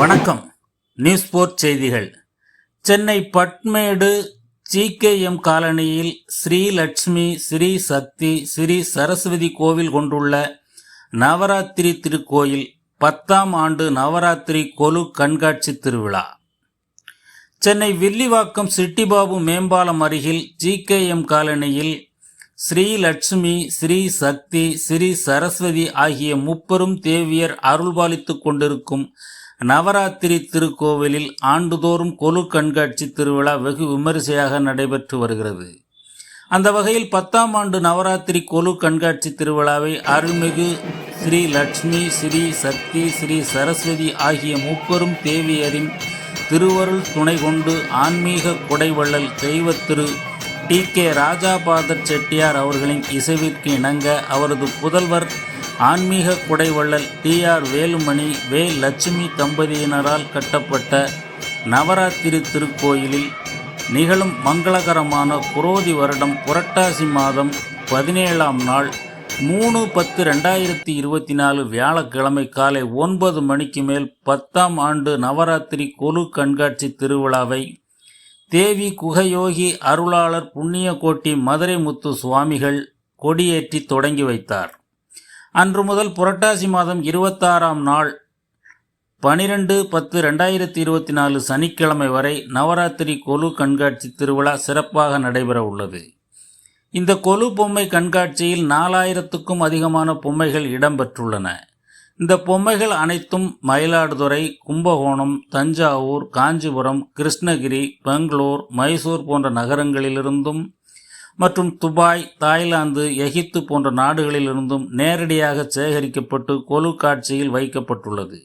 வணக்கம். News board செய்திகள். Chennai பட்மேடு GKM காலனியில் ஸ்ரீ லட்சுமி ஸ்ரீ சக்தி ஸ்ரீ சரஸ்வதி கோவில் கொண்டுள்ள நவராத்திரி திருக்கோயில் பத்தாம் ஆண்டு நவராத்திரி கொலு கண்காட்சி திருவிழா. சென்னை வில்லிவாக்கம் சிட்டிபாபு மேம்பாலம் அருகில் ஜிகேஎம் காலனியில் ஸ்ரீ லட்சுமி ஸ்ரீ சக்தி ஸ்ரீ சரஸ்வதி ஆகிய முப்பெரும் தேவியர் அருள்பாலித்துக் கொண்டிருக்கும் நவராத்திரி திருக்கோவிலில் ஆண்டுதோறும் கொலு கண்காட்சி திருவிழா வெகு விமரிசையாக நடைபெற்று வருகிறது. அந்த வகையில் பத்தாம் ஆண்டு நவராத்திரி கொலு கண்காட்சி திருவிழாவை அருள்மிகு ஸ்ரீ லட்சுமி ஸ்ரீ சக்தி ஸ்ரீ சரஸ்வதி ஆகிய முப்பெரும் தேவியரின் திருவருள் துணை கொண்டு ஆன்மீக குடைவள்ளல் தெய்வத்திரு டி கே ராஜாபாதர் செட்டியார் அவர்களின் இசைவிற்கு இணங்க அவரது புதல்வர் ஆன்மீக குடைவள்ளல் டி ஆர் வேலுமணி வே. லட்சுமி தம்பதியினரால் கட்டப்பட்ட நவராத்திரி திருக்கோயிலில் நிகழும் மங்களகரமான புரோதி வருடம் புரட்டாசி மாதம் பதினேழாம் நாள் மூணு பத்து ரெண்டாயிரத்தி இருபத்தி நாலு வியாழக்கிழமை காலை ஒன்பது மணிக்கு மேல் பத்தாம் ஆண்டு நவராத்திரி கொலு கண்காட்சி திருவிழாவை தேவி குகயோகி அருளாளர் புண்ணியகோட்டி மதுரை முத்து சுவாமிகள் கொடியேற்றி தொடங்கி வைத்தார். அன்று முதல் புரட்டாசி மாதம் இருபத்தாறாம் நாள் பனிரெண்டு பத்து ரெண்டாயிரத்தி இருபத்தி நாலு சனிக்கிழமை வரை நவராத்திரி கொலு கண்காட்சி திருவிழா சிறப்பாக நடைபெற உள்ளது. இந்த கொலு பொம்மை கண்காட்சியில் நாலாயிரத்துக்கும் அதிகமான பொம்மைகள் இடம்பெற்றுள்ளன. இந்த பொம்மைகள் அனைத்தும் மயிலாடுதுறை கும்பகோணம் தஞ்சாவூர் காஞ்சிபுரம் கிருஷ்ணகிரி பெங்களூர் மைசூர் போன்ற நகரங்களிலிருந்தும் மற்றும் துபாய் தாய்லாந்து எகிப்து போன்ற நாடுகளிலிருந்தும் நேரடியாக சேகரிக்கப்பட்டு கொலு காட்சியில் வைக்கப்பட்டுள்ளது.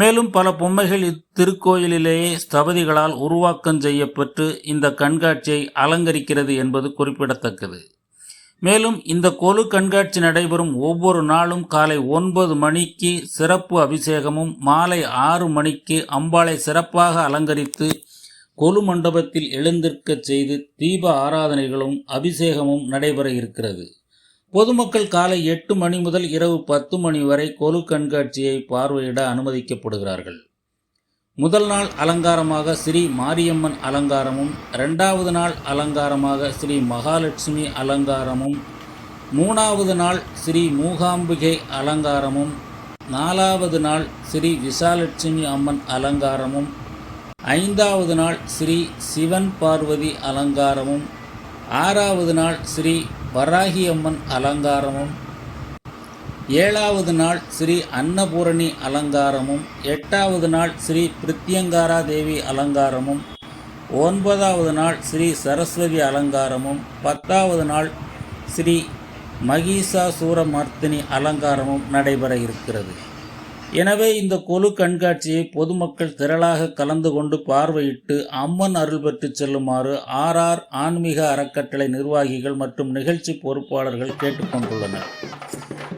மேலும் பல பொம்மைகள் இத்திருக்கோயிலிலேயே ஸ்தபதிகளால் உருவாக்கம் செய்யப்பட்டு இந்த கண்காட்சியை அலங்கரிக்கிறது என்பது குறிப்பிடத்தக்கது. மேலும் இந்த கொலு கண்காட்சி நடைபெறும் ஒவ்வொரு நாளும் காலை ஒன்பது மணிக்கு சிறப்பு அபிஷேகமும் மாலை ஆறு மணிக்கு அம்பாளை சிறப்பாக அலங்கரித்து கொலு மண்டபத்தில் எழுந்திருக்கச் செய்து தீப ஆராதனைகளும் அபிஷேகமும் நடைபெற இருக்கிறது. பொதுமக்கள் காலை எட்டு மணி முதல் இரவு பத்து மணி வரை கொலு கண்காட்சியை பார்வையிட அனுமதிக்கப்படுகிறார்கள். முதல் நாள் அலங்காரமாக ஸ்ரீ மாரியம்மன் அலங்காரமும் ரெண்டாவது நாள் அலங்காரமாக ஸ்ரீ மகாலட்சுமி அலங்காரமும் மூணாவது நாள் ஸ்ரீ மூகாம்பிகை அலங்காரமும் நாலாவது நாள் ஸ்ரீ விசாலட்சுமி அம்மன் அலங்காரமும் ஐந்தாவது நாள் ஸ்ரீ சிவன் பார்வதி அலங்காரமும் ஆறாவது நாள் ஸ்ரீ வராகியம்மன் அலங்காரமும் ஏழாவது நாள் ஸ்ரீ அன்னபூரணி அலங்காரமும் எட்டாவது நாள் ஸ்ரீ பிரித்யங்காரா தேவி அலங்காரமும் ஒன்பதாவது நாள் ஸ்ரீ சரஸ்வதி அலங்காரமும் பத்தாவது நாள் ஸ்ரீ மகிஷாசூரமர்த்தினி அலங்காரமும் நடைபெற இருக்கிறது. எனவே இந்த கொலு கண்காட்சியை பொதுமக்கள் திரளாக கலந்து கொண்டு பார்வையிட்டு அம்மன் அருள் பெற்று செல்லுமாறு ஆர்ஆர் ஆன்மீக அறக்கட்டளை நிர்வாகிகள் மற்றும் நிகழ்ச்சி பொறுப்பாளர்கள் கேட்டுக்கொண்டுள்ளனர்.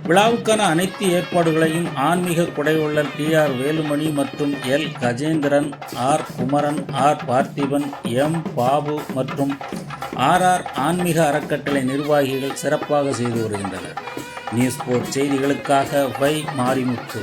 விழாவுக்கான அனைத்து ஏற்பாடுகளையும் ஆன்மீக குடைவுள்ளல் டி ஆர் வேலுமணி மற்றும் L Gajendran R Kumaran R Parthiban M Babu மற்றும் ஆர்ஆர் ஆன்மீக அறக்கட்டளை நிர்வாகிகள் சிறப்பாக செய்து வருகின்றனர். நியூஸ் போர்ட் செய்திகளுக்காக வை மாரிமுத்து.